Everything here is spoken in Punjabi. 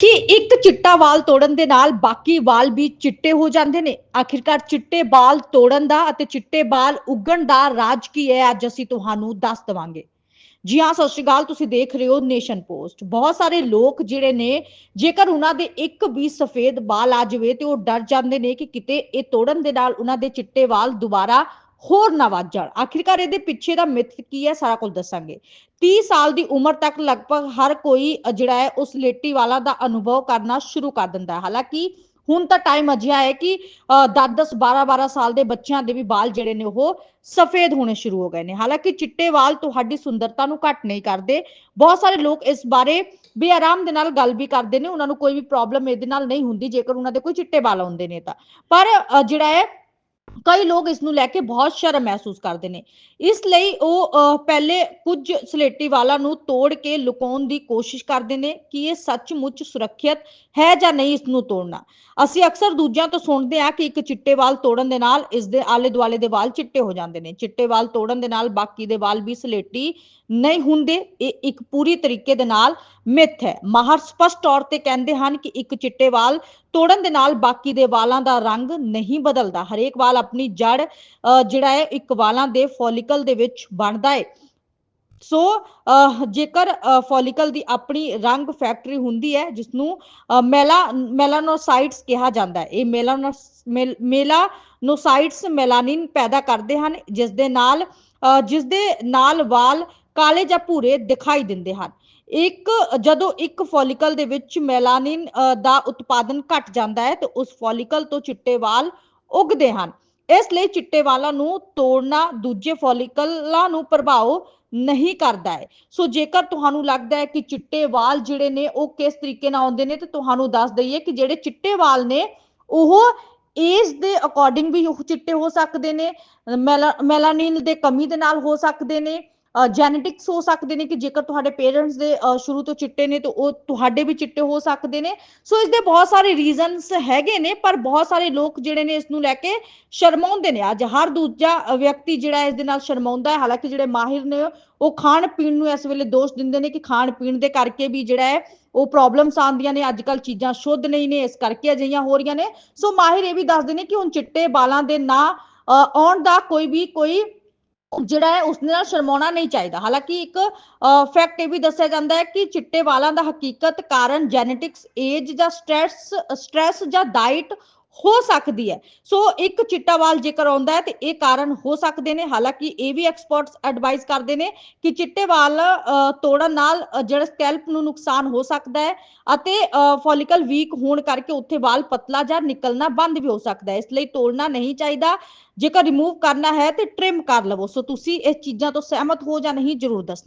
ਕਿ ਇੱਕ ਚਿੱਟਾ ਵਾਲ ਤੋੜਨ ਦੇ ਨਾਲ ਬਾਕੀ ਵਾਲ ਵੀ ਚਿੱਟੇ ਹੋ ਜਾਂਦੇ ਨੇ। ਆਖਿਰਕਾਰ ਚਿੱਟੇ ਵਾਲ ਤੋੜਨ ਦਾ ਅਤੇ ਚਿੱਟੇ ਵਾਲ ਉੱਗਣ ਦਾ ਰਾਜ ਕੀ ਹੈ, ਅੱਜ ਅਸੀਂ ਤੁਹਾਨੂੰ ਦੱਸ ਦਵਾਂਗੇ। ਜੀ ਹਾਂ, ਸਤਿ ਸ਼੍ਰੀ ਅਕਾਲ, ਤੁਸੀਂ ਦੇਖ ਰਹੇ ਹੋ ਨੇਸ਼ਨ ਪੋਸਟ। ਬਹੁਤ ਸਾਰੇ ਲੋਕ ਜਿਹੜੇ ਨੇ, ਜੇਕਰ ਉਹਨਾਂ ਦੇ ਇੱਕ ਵੀ ਸਫੇਦ ਵਾਲ ਆ ਜਾਵੇ ਤੇ ਉਹ ਡਰ ਜਾਂਦੇ ਨੇ ਕਿ ਕਿਤੇ ਇਹ ਤੋੜਨ ਦੇ ਨਾਲ ਉਹਨਾਂ ਦੇ ਚਿੱਟੇ ਵਾਲ ਦੁਬਾਰਾ ਹੋਰ ਨਾ ਵੱਧ ਜਾਣ। ਆਖਿਰਕਾਰ ਇਹਦੇ ਪਿੱਛੇ ਦਾ ਮਿੱਥ ਕੀ ਹੈ ਸਾਰਾ ਕੁਝ ਦੱਸਾਂਗੇ। 30 ਸਾਲ ਦੀ ਉਮਰ ਤੱਕ ਲਗਭਗ ਹਰ ਕੋਈ ਜਿਹੜਾ ਹੈ ਉਸ ਲੇਟੀ ਵਾਲਾ ਦਾ ਅਨੁਭਵ ਕਰਨਾ ਸ਼ੁਰੂ ਕਰ ਦਿੰਦਾ ਹੈ। ਹਾਲਾਂਕਿ ਹੁਣ ਤਾਂ ਟਾਈਮ ਅਜਿਹਾ ਹੈ ਕਿ 10-10 12-12 ਸਾਲ ਦੇ ਬੱਚਿਆਂ ਦੇ ਵੀ ਵਾਲ ਜਿਹੜੇ ਨੇ ਉਹ ਸਫੇਦ ਹੋਣੇ ਸ਼ੁਰੂ ਹੋ ਗਏ ਨੇ। ਹਾਲਾਂਕਿ ਚਿੱਟੇ ਵਾਲ ਤੁਹਾਡੀ ਸੁੰਦਰਤਾ ਨੂੰ ਘੱਟ ਨਹੀਂ ਕਰਦੇ। ਬਹੁਤ ਸਾਰੇ ਲੋਕ ਇਸ ਬਾਰੇ ਬੇਆਰਾਮ ਦੇ ਨਾਲ ਗੱਲ ਵੀ ਕਰਦੇ ਨੇ। ਉਹਨਾਂ ਨੂੰ ਕੋਈ ਵੀ ਪ੍ਰੋਬਲਮ ਇਹਦੇ ਨਾਲ ਨਹੀਂ ਹੁੰਦੀ, ਜੇਕਰ ਉਹਨਾਂ ਦੇ ਕੋਈ ਚਿੱਟੇ ਵਾਲ ਆਉਂਦੇ ਨੇ ਤਾਂ। ਪਰ ਜਿਹੜਾ ਹੈ ਕਈ ਲੋਕ ਇਸ ਨੂੰ ਲੈ ਕੇ ਬਹੁਤ ਸ਼ਰਮ ਮਹਿਸੂਸ ਕਰਦੇ ਨੇ। ਇਸ ਲਈ ਉਹ ਪਹਿਲੇ ਕੁਝ ਸਲੇਟੀ ਵਾਲਾਂ ਨੂੰ ਤੋੜ ਕੇ ਲੁਕਾਉਣ ਦੀ ਕੋਸ਼ਿਸ਼ ਕਰਦੇ ਨੇ ਕਿ ਇਹ ਸੱਚਮੁੱਚ ਸੁਰੱਖਿਅਤ ਹੈ ਜਾਂ ਨਹੀਂ ਇਸ ਨੂੰ ਤੋੜਨਾ। ਅਸੀਂ ਅਕਸਰ ਦੂਜਿਆਂ ਤੋਂ ਸੁਣਦੇ ਆ ਕਿ ਇੱਕ ਚਿੱਟੇ ਵਾਲ ਤੋੜਨ ਦੇ ਨਾਲ ਇਸ ਦੇ ਆਲੇ ਦੁਆਲੇ ਦੇ ਵਾਲ ਚਿੱਟੇ ਹੋ ਜਾਂਦੇ ਨੇ। ਚਿੱਟੇ ਵਾਲ ਤੋੜਨ ਦੇ ਨਾਲ ਬਾਕੀ ਦੇ ਵਾਲ ਵੀ ਸਲੇਟੀ ਨਹੀਂ ਹੁੰਦੇ। ਇਹ ਇੱਕ ਪੂਰੀ ਤਰੀਕੇ ਦੇ ਨਾਲ ਮਿੱਥ ਹੈ। ਮਾਹਰ ਸਪਸ਼ਟ ਤੌਰ ਤੇ ਕਹਿੰਦੇ ਹਨ ਕਿ ਇੱਕ ਚਿੱਟੇ ਵਾਲ ਤੋੜਨ ਦੇ ਨਾਲ ਬਾਕੀ ਦੇ ਵਾਲਾਂ ਦਾ ਰੰਗ ਨਹੀਂ ਬਦਲਦਾ। ਹਰੇਕ ਵਾਲ ਆਪਣੀ ਜੜ ਜਿਹੜਾ ਹੈ ਇੱਕ ਵਾਲਾਂ ਦੇ ਫੋਲੀਕਲ ਦੇ ਵਿੱਚ ਬਣਦਾ ਹੈ। ਸੋ ਜੇਕਰ ਫੋਲੀਕਲ ਦੀ ਆਪਣੀ ਰੰਗ ਫੈਕਟਰੀ ਹੁੰਦੀ ਹੈ ਜਿਸ ਨੂੰ ਮੈਲਾ ਮੈਲਾਨੋਸਾਈਟਸ ਕਿਹਾ ਜਾਂਦਾ ਹੈ। ਇਹ ਮੈਲਾਨੋਸ ਮੈਲਾਨੋਸਾਈਟਸ ਮੈਲਾਨਿਨ ਪੈਦਾ ਕਰਦੇ ਹਨ ਜਿਸ ਦੇ ਨਾਲ ਅਹ, ਜਿਸ ਦੇ ਨਾਲ ਵਾਲ ਕਾਲੇ ਜਾਂ ਭੂਰੇ ਦਿਖਾਈ ਦਿੰਦੇ ਹਨ। ਇੱਕ, ਜਦੋਂ ਇੱਕ ਫੋਲੀਕਲ ਦੇ ਵਿੱਚ ਮੈਲਾਨਿਨ ਦਾ ਉਤਪਾਦਨ ਘਟ ਜਾਂਦਾ ਹੈ, ਤਾਂ ਉਸ ਫੋਲੀਕਲ ਤੋਂ ਚਿੱਟੇ ਵਾਲ ਉੱਗਦੇ ਹਨ। ਇਸ ਲਈ ਚਿੱਟੇ ਵਾਲਾਂ ਨੂੰ ਤੋੜਨਾ ਦੂਜੇ ਫੋਲੀਕਲਾਂ ਨੂੰ ਪ੍ਰਭਾਵ ਨਹੀਂ ਕਰਦਾ ਹੈ। ਸੋ ਜੇਕਰ ਤੁਹਾਨੂੰ ਲੱਗਦਾ ਹੈ ਕਿ ਚਿੱਟੇ ਵਾਲ ਜਿਹੜੇ ਨੇ, ਉਹ ਕਿਸ ਤਰੀਕੇ ਨਾਲ ਆਉਂਦੇ ਨੇ, ਤੇ ਤੁਹਾਨੂੰ ਦੱਸ ਦਈਏ ਕਿ ਜਿਹੜੇ ਚਿੱਟੇ ਵਾਲ ਨੇ, ਉਹ ਏਜ ਦੇ ਅਕੋਰਡਿੰਗ ਵੀ ਉਹ ਚਿੱਟੇ ਹੋ ਸਕਦੇ ਨੇ ਮੈਲਾਨਿਨ ਦੇ ਕਮੀ ਦੇ ਨਾਲ ਹੋ ਸਕਦੇ ਨੇ ਜੈਨੇਟਿਕਸ ਹੋ ਸਕਦੇ ਨੇ ਕਿ ਜੇਕਰ ਤੁਹਾਡੇ ਪੇਰੈਂਟਸ ਦੇ ਸ਼ੁਰੂ ਤੋਂ ਚਿੱਟੇ ਨੇ ਤਾਂ ਉਹ ਤੁਹਾਡੇ ਵੀ ਚਿੱਟੇ ਹੋ ਸਕਦੇ ਨੇ। ਸੋ ਇਸ ਦੇ ਬਹੁਤ ਸਾਰੇ ਰੀਜ਼ਨਸ ਹੈਗੇ ਨੇ, ਪਰ ਬਹੁਤ ਸਾਰੇ ਲੋਕ ਜਿਹੜੇ ਨੇ ਇਸ ਨੂੰ ਲੈ ਕੇ ਸ਼ਰਮਾਉਂਦੇ ਨੇ। ਅੱਜ ਹਰ ਦੂਜਾ ਵਿਅਕਤੀ ਜਿਹੜਾ ਇਸ ਦੇ ਨਾਲ ਸ਼ਰਮਾਉਂਦਾ ਹੈ, ਹਾਲਾਂਕਿ ਜਿਹੜੇ ਮਾਹਿਰ ਨੇ ਉਹ ਖਾਣ ਪੀਣ ਨੂੰ ਇਸ ਵੇਲੇ ਦੋਸ਼ ਦਿੰਦੇ ਨੇ ਕਿ ਖਾਣ ਪੀਣ ਦੇ ਕਰਕੇ ਵੀ ਜਿਹੜਾ ਹੈ ਉਹ ਪ੍ਰੋਬਲਮਸ ਆਉਂਦੀਆਂ ਨੇ। ਅੱਜ ਕੱਲ ਚੀਜ਼ਾਂ ਸ਼ੁੱਧ ਨਹੀਂ ਨੇ, ਇਸ ਕਰਕੇ ਅਜਿਹੀਆਂ ਹੋ ਰਹੀਆਂ ਨੇ। ਸੋ ਮਾਹਿਰ ਇਹ ਵੀ ਦੱਸਦੇ ਨੇ ਕਿ ਹੁਣ ਚਿੱਟੇ ਬਾਲਾਂ ਦੇ ਨਾ ਆਉਣ ਦਾ ਕੋਈ ਵੀ ਕੋਈ ਜਿਹੜਾ ਹੈ ਉਸ ਨਾਲ ਸ਼ਰਮਾਉਣਾ ਨਹੀਂ ਚਾਹੀਦਾ। ਹਾਲਾਂਕਿ ਇੱਕ ਫੈਕਟ ਇਹ ਵੀ ਦੱਸਿਆ ਜਾਂਦਾ ਹੈ ਕਿ ਚਿੱਟੇ ਵਾਲਾਂ ਦਾ ਹਕੀਕਤ ਕਾਰਨ ਜੈਨੇਟਿਕਸ ਏਜ ਜਾਂ ਸਟ੍ਰੈਸ ਸਟ੍ਰੈਸ ਜਾਂ ਡਾਈਟ ਹੋ ਸਕਦੀ ਹੈ। ਸੋ ਇੱਕ ਚਿੱਟਾ ਵਾਲ ਜੇਕਰ ਆਉਂਦਾ ਹੈ ਤੇ ਇਹ ਕਾਰਨ ਹੋ ਸਕਦੇ ਨੇ। ਹਾਲਾਂਕਿ ਇਹ ਵੀ ਐਕਸਪਰਟਸ ਐਡਵਾਈਸ ਕਰਦੇ ਨੇ ਕਿ ਚਿੱਟੇ ਵਾਲ ਤੋੜਨ ਨਾਲ ਜਿਹੜਾ ਸਕੈਲਪ ਨੂੰ ਨੁਕਸਾਨ ਹੋ ਸਕਦਾ ਹੈ ਅਤੇ ਫੋਲੀਕਲ ਵੀਕ ਹੋਣ ਕਰਕੇ ਉੱਥੇ ਵਾਲ ਪਤਲਾ ਜਾਂ ਨਿਕਲਣਾ ਬੰਦ ਵੀ ਹੋ ਸਕਦਾ ਹੈ। ਇਸ ਲਈ ਤੋੜਨਾ ਨਹੀਂ ਚਾਹੀਦਾ। ਜੇਕਰ ਰਿਮੂਵ ਕਰਨਾ ਹੈ ਤੇ ਟ੍ਰਿਮ ਕਰ ਲਵੋ। ਸੋ ਤੁਸੀਂ ਇਸ ਚੀਜ਼ਾਂ ਤੋਂ ਸਹਿਮਤ ਹੋ ਜਾਂ ਨਹੀਂ, ਜਰੂਰ ਦੱਸਣਾ।